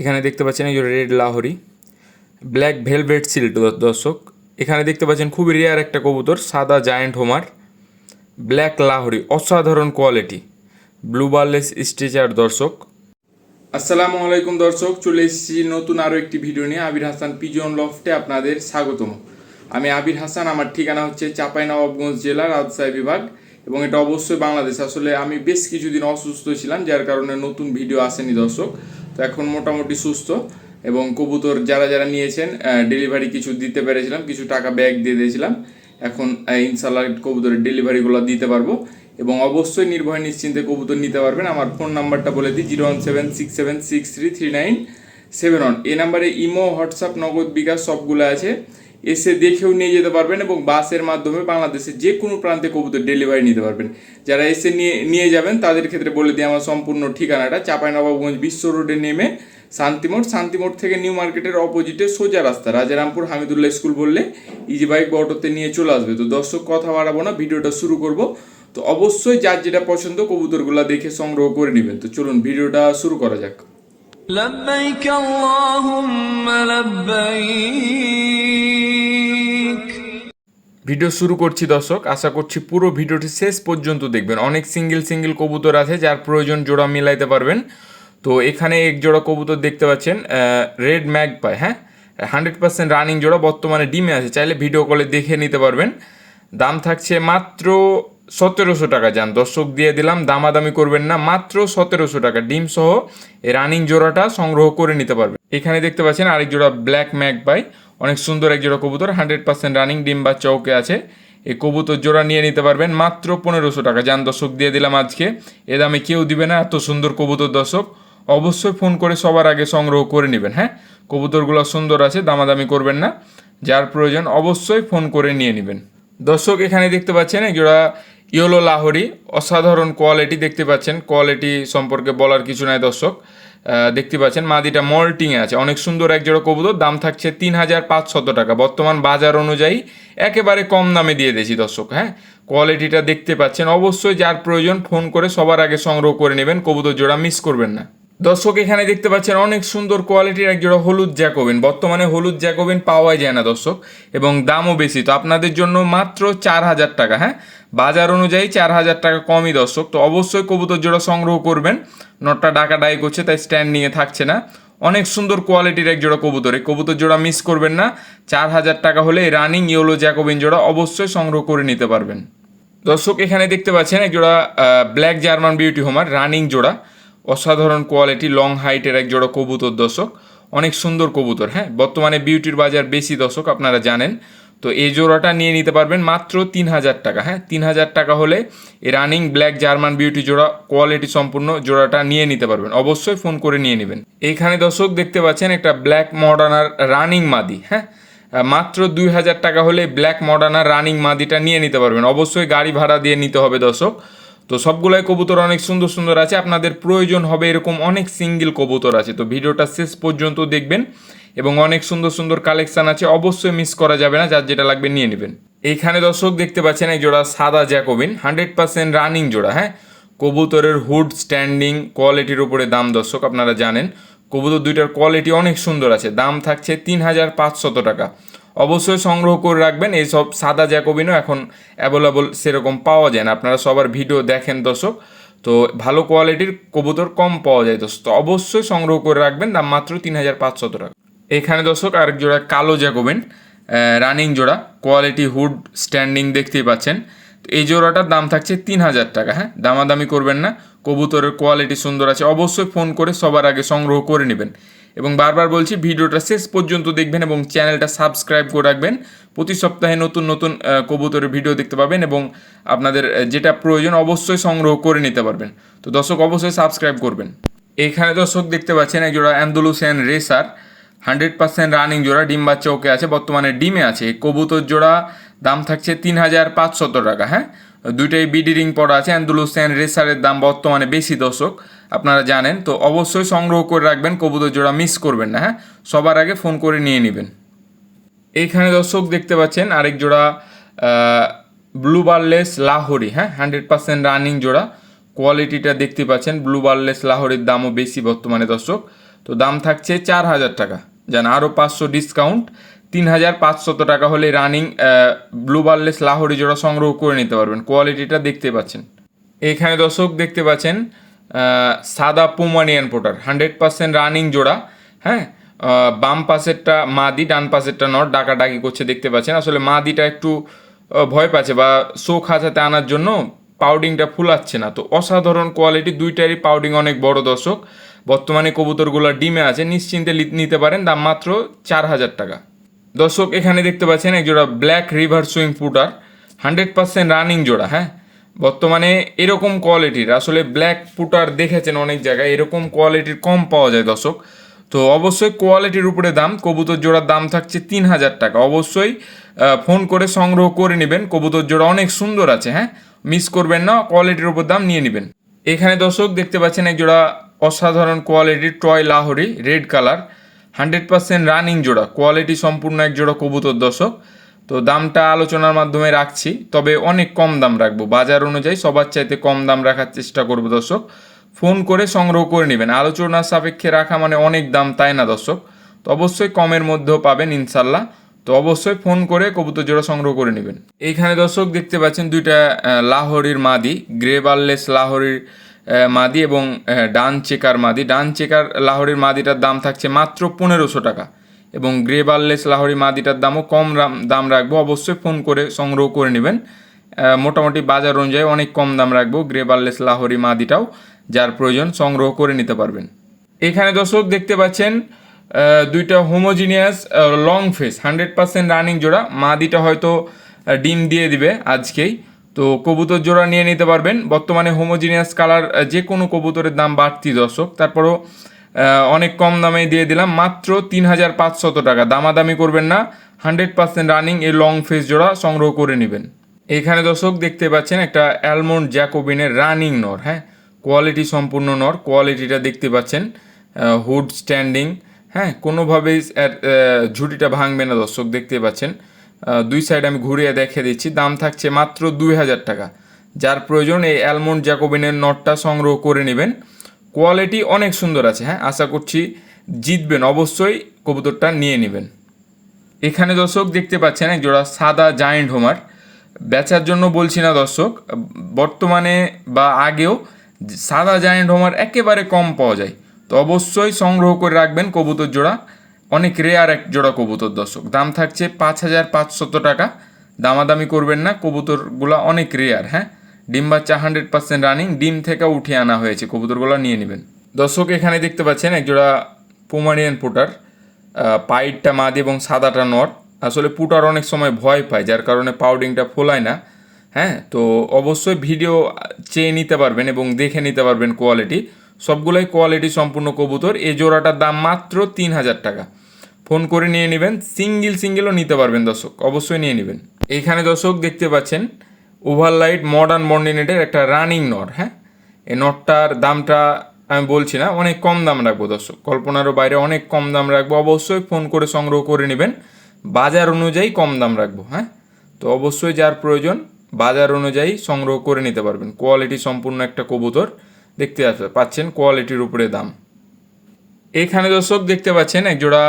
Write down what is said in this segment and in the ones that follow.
এখানে দেখতে পাচ্ছেন এই যে red Lahori, black velvet silk দর্শক। এখানে দেখতে পাচ্ছেন খুবই রেয়ার একটা কবুতর, সাদা জায়ান্ট হোমার ব্ল্যাক লাহরি, অসাধারণ কোয়ালিটি ব্লু বার্লেস স্ট্রেচার দর্শক। আসসালামু আলাইকুম, দর্শক। চলে এসেছি নতুন আরও একটি ভিডিও নিয়ে। আবির হাসান পিজন লফটে আপনাদের স্বাগতম। আমি আবির হাসান, আমার ঠিকানা হচ্ছে চাঁপাইনবাবগঞ্জ জেলা, রাজশাহী বিভাগ, এবং এটা অবশ্যই বাংলাদেশ। আসলে আমি বেশ কিছুদিন অসুস্থ ছিলাম, যার কারণে নতুন ভিডিও আসেনি, দর্শক। তো এখন মোটামুটি সুস্থ এবং কবুতর যারা যারা নিয়েছেন ডেলিভারি কিছু দিতে পেরেছিলাম, কিছু টাকা ব্যাগ দিয়ে দিয়েছিলাম। এখন ইনশাল্লাহ কবুতরের ডেলিভারিগুলো দিতে পারব এবং অবশ্যই নির্ভয় নিশ্চিন্তে কবুতর নিতে পারবেন। আমার ফোন নাম্বারটা বলে দিই zero one seven six seven six three three nine seven one এই নাম্বারে ইমো, হোয়াটসঅ্যাপ, নগদ বিকাশ সবগুলো আছে। এসে দেখেও নিয়ে যেতে পারবেন এবং বাসের মাধ্যমে বাংলাদেশের যে কোনো প্রান্তে কবুতর ডেলিভারি নিতে পারবেন যারা এসে নিয়ে নিয়ে যাবেন তাদের ক্ষেত্রে বলে দিই আমার সম্পূর্ণ ঠিকানাটা চাঁপাইনবাবগঞ্জ বিশ্ব রোডে নেমে শান্তিমোড় শান্তিমোড় থেকে নিউ মার্কেটের অপোজিটে সোজা রাস্তা রাজারামপুর হামিদুল্লাহ স্কুল বললে ইজি বাইক বা অটোতে নিয়ে চলে আসবে তো দর্শক কথা বাড়াবো না ভিডিওটা শুরু করব তো অবশ্যই যার যেটা পছন্দ কবুতরগুলো দেখে সংগ্রহ করে নেবেন তো চলুন ভিডিওটা শুরু করা যাক لبيك اللهم لبيك ভিডিও শুরু করছি দর্শক। আশা করছি পুরো ভিডিওটি শেষ পর্যন্ত দেখবেন। অনেক সিঙ্গেল সিঙ্গেল কবুতর আছে, যার প্রয়োজন জোড়া মিলাইতে পারবেন। তো এখানে এক জোড়া কবুতর দেখতে পাচ্ছেন রেড ম্যাগ পায় হ্যাঁ? হান্ড্রেড পার্সেন্ট রানিং জোড়া বর্তমানে ডিমে আছে। চাইলে ভিডিও কলে দেখে নিতে পারবেন। দাম থাকছে মাত্র সতেরোশো টাকা যান। দর্শক দিয়ে দিলাম, দামাদামি করবেন না, মাত্র সতেরোশো টাকা। ডিম সহ এই রানিং জোড়াটা সংগ্রহ করে নিতে পারবেন। এখানে দেখতে পাচ্ছেন আরেক জোড়া ব্ল্যাক ম্যাক বাই অনেক সুন্দর এক জোড়া কবুতর হান্ড্রেড পার্সেন্ট রানিং ডিম বা চৌকে আছে। এই কবুতর জোড়া নিয়ে নিতে পারবেন মাত্র পনেরোশো টাকা। যান দর্শক, দিয়ে দিলাম আজকে। এ দামে কেউ দিবে না, এত সুন্দর কবুতর দর্শক। অবশ্যই ফোন করে সবার আগে সংগ্রহ করে নেবেন হ্যাঁ? কবুতরগুলো সুন্দর আছে, দামাদামি করবেন না। যার প্রয়োজন অবশ্যই ফোন করে নিয়ে নেবেন। দর্শক, এখানে দেখতে পাচ্ছেন একজোড়া ইয়েলো লাহরি, অসাধারণ কোয়ালিটি দেখতে পাচ্ছেন। কোয়ালিটি সম্পর্কে বলার কিছু নাই দর্শক। দেখতে পাচ্ছেন, মাদিটা মল্টিংয়ে আছে। অনেক সুন্দর এক জোড়া কবুতর, দাম থাকছে তিন হাজার পাঁচশত টাকা। বর্তমান বাজার অনুযায়ী একেবারে কম দামে দিয়ে দিয়েছি দর্শক হ্যাঁ? কোয়ালিটিটা দেখতে পাচ্ছেন। অবশ্যই যার প্রয়োজন ফোন করে সবার আগে সংগ্রহ করে নেবেন, কবুতর জোড়া মিস করবেন না। দর্শক, এখানে দেখতে পাচ্ছেন অনেক সুন্দর কোয়ালিটির এক জোড়া হলুদ জ্যাকোবিন। বর্তমানে হলুদ জ্যাকোবিন পাওয়াই যায় না দর্শক, এবং দামও বেশি। তো আপনাদের জন্য মাত্র চার হাজার টাকা হ্যাঁ? বাজার অনুযায়ী চার হাজার টাকা কমই দর্শক। তো অবশ্যই কবুতর জোড়া সংগ্রহ করবেন। নটটা ডাকা ডাই করছে, তাই স্ট্যান্ড নিয়ে থাকছে না। অনেক সুন্দর কোয়ালিটির এক জোড়া কবুতর। এই কবুতর জোড়া মিস করবেন না। চার হাজার টাকা হলে রানিং ইয়েলো জ্যাকোবিন জোড়া অবশ্যই সংগ্রহ করে নিতে পারবেন। দর্শক, এখানে দেখতে পাচ্ছেন, এক জোড়া black German beauty homer running জোড়া। অসাধারণ কোয়ালিটি লং হাইটের এক জোড়া কবুতর দর্শক। অনেক সুন্দর কবুতর হ্যাঁ? বর্তমানে বিউটির বাজার বেশি দর্শক, আপনারা জানেন। তো এই জোড়াটা নিয়ে নিতে পারবেন মাত্র তিন হাজার টাকা হ্যাঁ? তিন হাজার টাকা হলে এই রানিং ব্ল্যাক জার্মান বিউটি জোড়া কোয়ালিটি সম্পূর্ণ জোড়াটা নিয়ে নিতে পারবেন। অবশ্যই ফোন করে নিয়ে নেবেন। এখানে দর্শক দেখতে পাচ্ছেন একটা ব্ল্যাক মডার্নার রানিং মাদি হ্যাঁ? মাত্র দুই হাজার টাকা হলে ব্ল্যাক মডার্নার রানিং মাদিটা নিয়ে নিতে পারবেন। অবশ্যই গাড়ি ভাড়া দিয়ে নিতে হবে দর্শক। তো সবগুলাই কবুতর অনেক সুন্দর সুন্দর আছে। আপনাদের প্রয়োজন হবে এরকম অনেক সিঙ্গেল কবুতর আছে। তো ভিডিওটা শেষ পর্যন্ত দেখবেন। এবং অনেক সুন্দর সুন্দর কালেকশন আছে, অবশ্যই মিস করা যাবে না, যার যেটা লাগবে নিয়ে নেবেন। এইখানে দর্শক দেখতে পাচ্ছেন এক জোড়া সাদা জ্যাকোবিন হান্ড্রেড পার্সেন্ট রানিং জোড়া হ্যাঁ? কবুতরের হুড স্ট্যান্ডিং কোয়ালিটির উপরে দাম দর্শক আপনারা জানেন। কবুতর দুইটার কোয়ালিটি অনেক সুন্দর আছে, দাম থাকছে তিন হাজার পাঁচশত টাকা। অবশ্যই সংগ্রহ করে রাখবেন এইসব সাদা জ্যাকোবিনও এখন অ্যাভেলেবল সেরকম পাওয়া যায় না। আপনারা সবার ভিডিও দেখেন দর্শক, তো ভালো কোয়ালিটির কবুতর কম পাওয়া যায় দোস্ত অবশ্যই সংগ্রহ করে রাখবেন, দাম মাত্র তিন হাজার পাঁচশত টাকা। এখানে দর্শক, আরেক জোড়া কালো জ্যাকোবিন রানিং জোড়া, কোয়ালিটি হুড স্ট্যান্ডিং দেখতেই পাচ্ছেন। এই জোড়াটার দাম থাকছে তিন হাজার টাকা হ্যাঁ? দামাদামি করবেন না, কবুতরের কোয়ালিটি সুন্দর আছে, অবশ্যই ফোন করে সবার আগে সংগ্রহ করে নেবেন। এবং বারবার বলছি, ভিডিওটা শেষ পর্যন্ত দেখবেন এবং চ্যানেলটা সাবস্ক্রাইব করে রাখবেন। প্রতি সপ্তাহে নতুন নতুন কবুতরের ভিডিও দেখতে পাবেন এবং আপনাদের যেটা প্রয়োজন অবশ্যই সংগ্রহ করে নিতে পারবেন। তো দর্শক, অবশ্যই সাবস্ক্রাইব করবেন। এখানে দর্শক দেখতে পাচ্ছেন, এক জোড়া Andalusian racer hundred percent running জোড়া, ডিম বাচ্চা ওকে আছে, বর্তমানে ডিমে আছে। কবুতর জোড়া দাম থাকছে তিন হাজার পাঁচশত টাকা হ্যাঁ? দুইটাই বিডি রিং পড়া আছে, অ্যান্ডুলুসিয়ান রেসারের দাম বর্তমানে বেশি দর্শক, আপনারা জানেন। তো অবশ্যই সংগ্রহ করে রাখবেন, কবুতর জোড়া মিস করবেন না হ্যাঁ? সবার আগে ফোন করে নিয়ে নেবেন। এইখানে দর্শক দেখতে পাচ্ছেন, আরেক জোড়া ব্লু বারলেস লাহোরি হ্যাঁ? হান্ড্রেড পার্সেন্ট রানিং জোড়া। কোয়ালিটিটা দেখতে পাচ্ছেন, ব্লু বারলেস লাহোরির দামও বেশি বর্তমানে দর্শক। তো দাম থাকছে চার হাজার টাকা। যেন আরও পাঁচশো ডিসকাউন্ট তিন হাজার পাঁচশত টাকা হলে রানিং ব্লু বার্লেস লাহোরি জোড়া সংগ্রহ করে নিতে পারবেন। কোয়ালিটিটা দেখতে পাচ্ছেন। এখানে দর্শক দেখতে পাচ্ছেন সাদা Pomeranian pouter hundred percent running জোড়া হ্যাঁ? বাম পাশেরটা মাদি, ডান পাশেরটা নট, ডাকাডাকি করছে দেখতে পাচ্ছেন। আসলে মাদিটা একটু ভয় পাচ্ছে বা শো খাঁচাতে আনার জন্য পাউডিংটা ফুলাচ্ছে না। তো অসাধারণ কোয়ালিটি দুইটারই পাউডিং অনেক বড় দর্শক। বর্তমানে কবুতরগুলো ডিমে আছে, নিশ্চিন্তে নিতে পারেন, দাম মাত্র চার হাজার টাকা। দর্শক, এখানে দেখতে পাচ্ছেন এক জোড়া black river swing pouter hundred percent running জোড়া হ্যাঁ? বর্তমানে এরকম কোয়ালিটির, আসলে ব্ল্যাক পুটার দেখেছেন অনেক জায়গায়, এরকম কোয়ালিটির কম পাওয়া যায় দর্শক। তো অবশ্যই কোয়ালিটির উপরে দাম, কবুতর জোড়ার দাম থাকছে তিন হাজার টাকা। অবশ্যই ফোন করে সংগ্রহ করে নেবেন, কবুতর জোড়া অনেক সুন্দর আছে হ্যাঁ? মিস করবেন না, কোয়ালিটির উপর দাম নিয়ে নেবেন। এখানে দর্শক, দেখতে পাচ্ছেন এক জোড়া অসাধারণ কোয়ালিটির toy Lahori red colour hundred percent running জোড়া কোয়ালিটি সম্পূর্ণ এক জোড়া কবুতর দর্শক। তো দামটা আলোচনার মাধ্যমে রাখছি, তবে অনেক কম দাম রাখব। বাজার অনুযায়ী সবার চাইতে কম দাম রাখার চেষ্টা করব দর্শক। ফোন করে সংগ্রহ করে নেবেন। আলোচনার সাপেক্ষে রাখা মানে অনেক দাম, তাই না দর্শক? তো অবশ্যই কমের মধ্যেও পাবেন ইনশাল্লাহ তো অবশ্যই ফোন করে কবুতর জোড়া সংগ্রহ করে নেবেন। এইখানে দর্শক দেখতে পাচ্ছেন দুইটা লাহোরির মাদি গ্রে বার্লেস লাহোরির মাদি এবং ডান চেকার মাদি। ডান চেকার লাহোরির মাদিটার দাম থাকছে মাত্র পনেরোশো টাকা এবং গ্রে বার্লেস লাহোরি মাদিটার দামও কম দাম রাখব। অবশ্যই ফোন করে সংগ্রহ করে নেবেন। মোটামুটি বাজার অনুযায়ী অনেক কম দাম রাখব গ্রে বার্লেস লাহোরি মাদিটাও, যার প্রয়োজন সংগ্রহ করে নিতে পারবেন। এখানে দর্শক দেখতে পাচ্ছেন দুইটা homogeneous long face, hundred percent running জোড়া। মাদিটা হয়তো ডিম দিয়ে দিবে আজকেই। তো কবুতর জোড়া নিয়ে নিতে পারবেন। বর্তমানে হোমোজিনিয়াস কালার যে কোনো কবুতরের দাম বাড়তি দর্শক। তারপরও অনেক কম দামে দিয়ে দিলাম। মাত্র তিন হাজার পাঁচশত টাকা। দামাদামি করবেন না। হান্ড্রেড পার্সেন্ট রানিং এই লং ফেস জোড়া সংগ্রহ করে নেবেন। এখানে দর্শক দেখতে পাচ্ছেন একটা অ্যালমন্ড জ্যাকোবিনের রানিং নর হ্যাঁ? কোয়ালিটি সম্পূর্ণ নর। কোয়ালিটিটা দেখতে পাচ্ছেন হুড স্ট্যান্ডিং হ্যাঁ? কোনোভাবেই ঝুঁটিটা ভাঙবে না দর্শক, দেখতে পাচ্ছেন। দুই সাইড আমি ঘুরিয়ে দেখে দিচ্ছি। দাম থাকছে মাত্র দুই হাজার টাকা। যার প্রয়োজন এই অ্যালমন্ড জ্যাকোবিনের নটটা সংগ্রহ করে নেবেন। কোয়ালিটি অনেক সুন্দর আছে হ্যাঁ? আশা করছি জিতবেন। অবশ্যই কবুতরটা নিয়ে নেবেন। এখানে দর্শক দেখতে পাচ্ছেন, এক জোড়া সাদা জায়েন্ট হোমার বেচার জন্য বলছি না দর্শক, বর্তমানে বা আগেও সাদা জায়েন্ট হোমার একেবারে কম পাওয়া যায়। তো অবশ্যই সংগ্রহ করে রাখবেন কবুতর জোড়া। অনেক রেয়ার এক জোড়া কবুতর, দর্শক। দাম থাকছে পাঁচ হাজার পাঁচশত টাকা। দামাদামি করবেন না, কবুতরগুলো অনেক রেয়ার হ্যাঁ? ডিম বাচ্চা হান্ড্রেড পার্সেন্ট রানিং ডিম থেকে উঠে আনা হয়েছে, কবুতরগুলো নিয়ে নেবেন। দর্শক, এখানে দেখতে পাচ্ছেন একজোড়া পোমারিয়ান পোটার পাইটটা মাদি এবং সাদাটা নর। আসলে পুটার অনেক সময় ভয় পায়, যার কারণে পাউডিংটা ফোলায় না হ্যাঁ? তো অবশ্যই ভিডিও চেয়ে নিতে পারবেন এবং দেখে নিতে পারবেন কোয়ালিটি সবগুলোই কোয়ালিটি সম্পূর্ণ কবুতর। এই জোড়াটার দাম মাত্র তিন হাজার টাকা। ফোন করে নিয়ে নেবেন সিঙ্গেল সিঙ্গেলও নিতে পারবেন দর্শক, অবশ্যই নিয়ে নেবেন। এইখানে দর্শক দেখতে পাচ্ছেন ওভারলাইট মডার্ন মর্ডিনেটের একটা রানিং নট হ্যাঁ? এই নটটার দামটা আমি বলছি না, অনেক কম দাম রাখব দর্শক। কল্পনারও বাইরে অনেক কম দাম রাখব, অবশ্যই ফোন করে সংগ্রহ করে নেবেন। বাজার অনুযায়ী কম দাম রাখব হ্যাঁ? তো অবশ্যই যার প্রয়োজন, বাজার অনুযায়ী সংগ্রহ করে নিতে পারবেন। কোয়ালিটি সম্পূর্ণ একটা কবুতর। দেখতে পাচ্ছেন কোয়ালিটির উপরে দাম। এখানে দর্শক দেখতে পাচ্ছেন এক জোড়া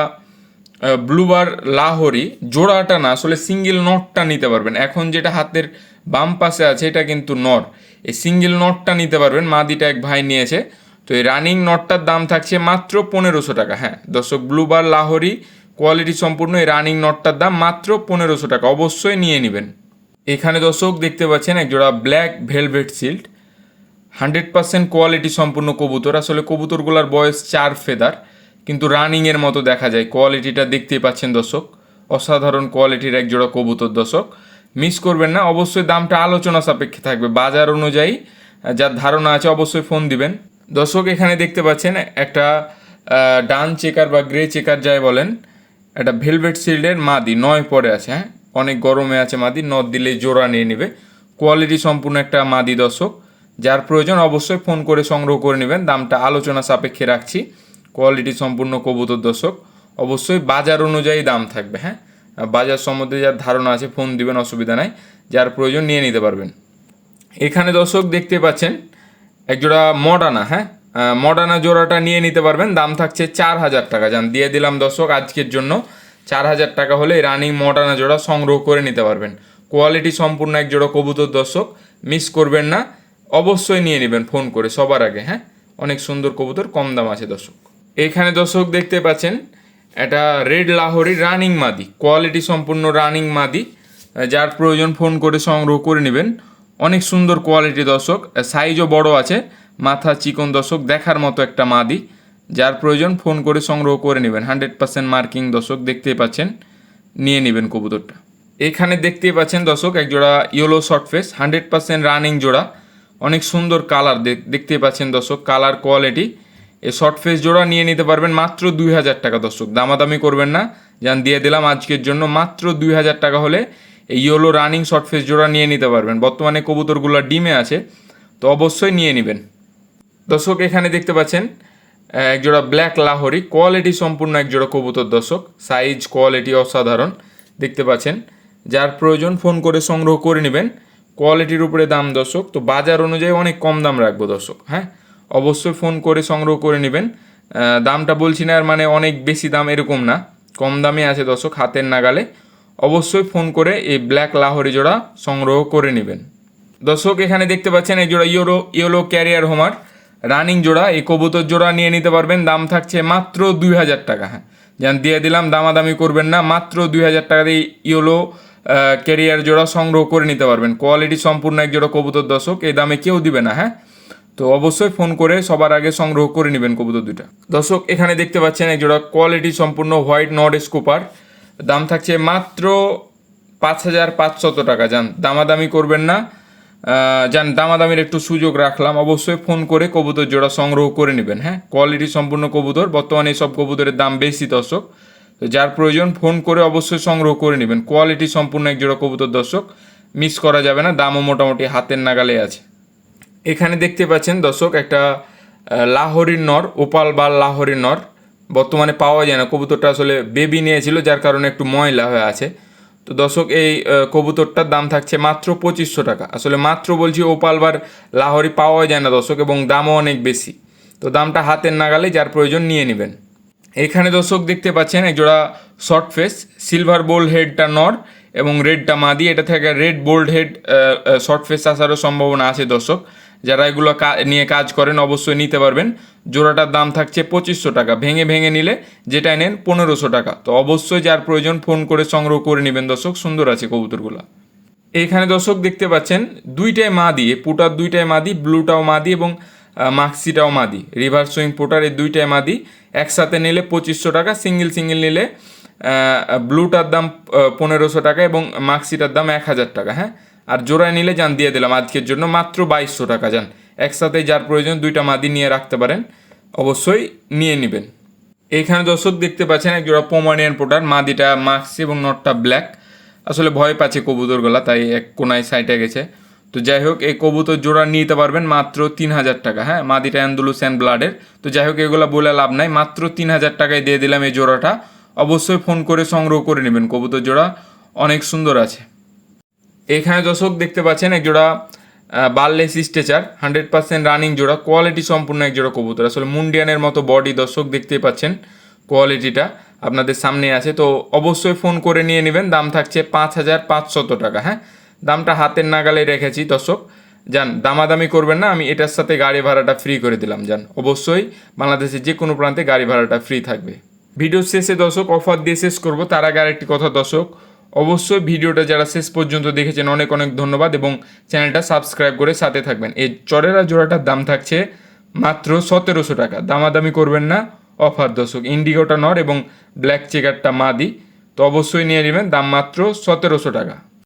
ব্লুবার লাহোরি। জোড়াটা না, আসলে সিঙ্গেল নটটা নিতে পারবেন। এখন যেটা হাতের বাম পাশে আছে, এটা কিন্তু নর। এই সিঙ্গেল নটটা নিতে পারবেন, মাদিটা এক ভাই নিয়েছে। তো এই রানিং নটটার দাম থাকছে মাত্র পনেরোশো টাকা। হ্যাঁ দর্শক ব্লুবার লাহোরি কোয়ালিটি সম্পূর্ণ এই রানিং নটটার দাম মাত্র পনেরোশো টাকা। অবশ্যই নিয়ে নেবেন। এখানে দর্শক দেখতে পাচ্ছেন এক জোড়া black velvet silk hundred percent quality সম্পূর্ণ কবুতর। আসলে কবুতরগুলার বয়স চার ফেদার, কিন্তু রানিংয়ের মতো দেখা যায়। কোয়ালিটিটা দেখতেই পাচ্ছেন দর্শক। অসাধারণ কোয়ালিটির এক জোড়া কবুতর দর্শক। মিস করবেন না, অবশ্যই দামটা আলোচনা সাপেক্ষে থাকবে। বাজার অনুযায়ী যার ধারণা আছে অবশ্যই ফোন দিবেন। দর্শক, এখানে দেখতে পাচ্ছেন একটা ডান চেকার বা গ্রে চেকার যাই বলেন, একটা ভেলভেট শিল্ডের মাদি, নয় পরে আছে হ্যাঁ? অনেক গরমে আছে মাদি, নদ দিলে জোড়া নিয়ে নেবে। কোয়ালিটি সম্পূর্ণ একটা মাদি দর্শক। যার প্রয়োজন অবশ্যই ফোন করে সংগ্রহ করে নেবেন। দামটা আলোচনা সাপেক্ষে রাখছি। কোয়ালিটি সম্পূর্ণ কবুতর দর্শক। অবশ্যই বাজার অনুযায়ী দাম থাকবে হ্যাঁ? বাজার সম্বন্ধে যার ধারণা আছে, ফোন দিবেন, অসুবিধা নাই। যার প্রয়োজন নিয়ে নিতে পারবেন। এখানে দর্শক দেখতে পাচ্ছেন, একজোড়া মডানা হ্যাঁ? মডানা জোড়াটা নিয়ে নিতে পারবেন। দাম থাকছে চার হাজার টাকা। যান দিয়ে দিলাম দর্শক আজকের জন্য। চার হাজার টাকা হলে রানিং মডানা জোড়া সংগ্রহ করে নিতে পারবেন। কোয়ালিটি সম্পূর্ণ এক জোড়া কবুতর দর্শক। মিস করবেন না। অবশ্যই নিয়ে নেবেন ফোন করে সবার আগে হ্যাঁ? অনেক সুন্দর কবুতর, কম দাম আছে দর্শক। এখানে দর্শক দেখতে পাচ্ছেন, এটা রেড লাহোরি রানিং মাদি, কোয়ালিটি সম্পূর্ণ রানিং মাদি, যার প্রয়োজন ফোন করে সংগ্রহ করে নেবেন। অনেক সুন্দর কোয়ালিটি দর্শক, সাইজও বড় আছে, মাথা চিকন দর্শক, দেখার মতো একটা মাদি, যার প্রয়োজন ফোন করে সংগ্রহ করে নেবেন। হান্ড্রেড পার্সেন্ট মার্কিং দর্শক দেখতেই পাচ্ছেন, নিয়ে নেবেন কবুতরটা। এখানে দেখতেই পাচ্ছেন দর্শক, এক জোড়া yellow short face, hundred percent running জোড়া অনেক সুন্দর কালার দেখতেই পাচ্ছেন দর্শক কালার কোয়ালিটি। এই শর্ট ফেস জোড়া নিয়ে নিতে পারবেন মাত্র দুই হাজার টাকা দর্শক। দামাদামি করবেন না যান দিয়ে দিলাম আজকের জন্য মাত্র দুই হাজার টাকা হলে এই ইয়েলো রানিং শর্ট ফেস জোড়া নিয়ে নিতে পারবেন। বর্তমানে কবুতরগুলো ডিমে আছে তো অবশ্যই নিয়ে নেবেন। দর্শক এখানে দেখতে পাচ্ছেন আহ, এক জোড়া ব্ল্যাক লাহরি। কোয়ালিটি সম্পূর্ণ এক জোড়া কবুতর দর্শক। সাইজ কোয়ালিটি অসাধারণ। দেখতে পাচ্ছেন যার প্রয়োজন ফোন করে সংগ্রহ করে নেবেন। কোয়ালিটির উপরে দাম দর্শক, তো বাজার অনুযায়ী অনেক কম দাম রাখব দর্শক হ্যাঁ? অবশ্যই ফোন করে সংগ্রহ করে নেবেন। দামটা বলছি না আর মানে অনেক বেশি দাম এরকম না, কম দামে আছে দর্শক, হাতের নাগালে। অবশ্যই ফোন করে এই ব্ল্যাক লাহোরি জোড়া সংগ্রহ করে নেবেন। দর্শক, এখানে দেখতে পাচ্ছেন এই জোড়া yellow yellow carrier homer. Running জোড়া, এই কবুতর জোড়া নিয়ে নিতে পারবেন, দাম থাকছে মাত্র দুই হাজার টাকা হ্যাঁ? যেন দিয়ে দিলাম, দামাদামি করবেন না, মাত্র দুই হাজার টাকা দিয়ে ইয়েলো ক্যারিয়ার জোড়া সংগ্রহ করে নিতে পারবেন। কোয়ালিটি সম্পূর্ণ এক জোড়া কবুতর দর্শক, এই দামে কেউ দিবে না হ্যাঁ? তো অবশ্যই ফোন করে সবার আগে সংগ্রহ করে নেবেন কবুতর দুইটা। দর্শক, এখানে দেখতে পাচ্ছেন এক জোড়া কোয়ালিটি সম্পূর্ণ হোয়াইট নট স্কুপার দাম থাকছে মাত্র পাঁচ হাজার পাঁচশত টাকা, যান। দামাদামি করবেন না। যান, দামাদামির একটু সুযোগ রাখলাম। অবশ্যই ফোন করে কবুতর জোড়া সংগ্রহ করে নেবেন হ্যাঁ? কোয়ালিটি সম্পূর্ণ কবুতর, বর্তমানে সব কবুতরের দাম বেশি দর্শক। তো যার প্রয়োজন ফোন করে অবশ্যই সংগ্রহ করে নেবেন। কোয়ালিটি সম্পূর্ণ এক জোড়া কবুতর দর্শক, মিস করা যাবে না, দামও মোটামুটি হাতের নাগালে আছে। এখানে দেখতে পাচ্ছেন দর্শক একটা লাহোরির নর, ওপাল বা লাহোরির নর। বর্তমানে পাওয়া যায় না, কবুতরটা আসলে বেবি নিয়েছিল, যার কারণে একটু ময়লা হয়ে আছে। তো দর্শক এই কবুতরটার দাম থাকছে মাত্র পঁচিশশো টাকা। আসলে মাত্র বলছি ওপাল বার লাহোরি পাওয়া যায় না দর্শক, এবং দামও অনেক বেশি। তো দামটা হাতের নাগালে, যার প্রয়োজন নিয়ে নেবেন। এখানে দর্শক দেখতে পাচ্ছেন একজোড়া শর্ট ফেস সিলভার বোল্ড হেডটা নর এবং রেডটা মাদি। এটা থেকে red bald head short face আসারও সম্ভাবনা আছে দর্শক। যারা এগুলো নিয়ে কাজ করেন অবশ্যই নিতে পারবেন। জোড়াটার দাম থাকছে পঁচিশশো টাকা। ভেঙে ভেঙে নিলে যেটা নেন পনেরোশো টাকা। তো অবশ্যই যার প্রয়োজন ফোন করে সংগ্রহ করে নেবেন দর্শক। সুন্দর আছে কবুতরগুলো। এখানে দর্শক দেখতে পাচ্ছেন, দুইটাই এ পুটার দুইটাই মাদি, ব্লুটাও মা মাদি এবং মাক্সিটাও মাদি। রিভার সুইং পুটার এই দুইটাই মাদি। একসাথে নিলে পঁচিশশো টাকা, সিঙ্গেল সিঙ্গেল নিলে ব্লুটার দাম পনেরোশো টাকা এবং মাক্সিটার দাম এক হাজার টাকা হ্যাঁ? আর জোড়ায় নিলে যান, দিয়ে দিলাম। আজকের জন্য মাত্র বাইশশো টাকা যান। একসাথে যার প্রয়োজন দুইটা মাদি নিয়ে রাখতে পারেন। অবশ্যই নিয়ে নেবেন। এখানে দর্শক দেখতে পাচ্ছেন, এক জোড়া পোমানিয়ান পোটার মাদিটা মাক্সি এবং নটটা ব্ল্যাক আসলে ভয় পাচ্ছে কবুতরগুলা, তাই এক কোনায় সাইটে গেছে। তো যাই হোক, এই কবুতর জোড়া নিতে পারবেন মাত্র তিন হাজার টাকা। হ্যাঁ মাদিটা অ্যান্ডুলুসিয়ান ব্লাডের। তো যাই হোক, এগুলো বলে লাভ নাই। মাত্র তিন হাজার টাকায় দিয়ে দিলাম এই জোড়াটা। অবশ্যই ফোন করে সংগ্রহ করে নেবেন কবুতর জোড়া। অনেক সুন্দর আছে। এখানে দর্শক দেখতে পাচ্ছেন, এক জোড়া বার্লেস স্টেচার হান্ড্রেড পার্সেন্ট রানিং জোড়া, কোয়ালিটি সম্পূর্ণ এক জোড়া কবুতর। আসলে মুন্ডিয়ানের মতো বডি দর্শক দেখতেই পাচ্ছেন কোয়ালিটিটা আপনাদের সামনে আছে। তো অবশ্যই ফোন করে নিয়ে নেবেন। দাম থাকছে পাঁচ হাজার পাঁচশত টাকা। হ্যাঁ দামটা হাতের নাগালে রেখেছি, দর্শক। যান, দামাদামি করবেন না, আমি এটার সাথে গাড়ি ভাড়াটা ফ্রি করে দিলাম, যান। অবশ্যই বাংলাদেশের যে কোনো প্রান্তে গাড়ি ভাড়াটা ফ্রি থাকবে। ভিডিও শেষে, দর্শক, অফার দিয়ে শেষ করব। তার আগে আরেকটি কথা, দর্শক, অবশ্যই ভিডিওটা যারা শেষ পর্যন্ত দেখেছেন, অনেক অনেক ধন্যবাদ এবং চ্যানেলটা সাবস্ক্রাইব করে সাথে থাকবেন। এই চরেরা জোড়াটার দাম থাকছে মাত্র সতেরোশো টাকা। দামাদামি করবেন না, অফার, দর্শক। ইন্ডিগোটা নর এবং ব্ল্যাক চেকারটা মাদি। তো অবশ্যই নিয়ে নেবেন, দাম মাত্র সতেরোশো টাকা।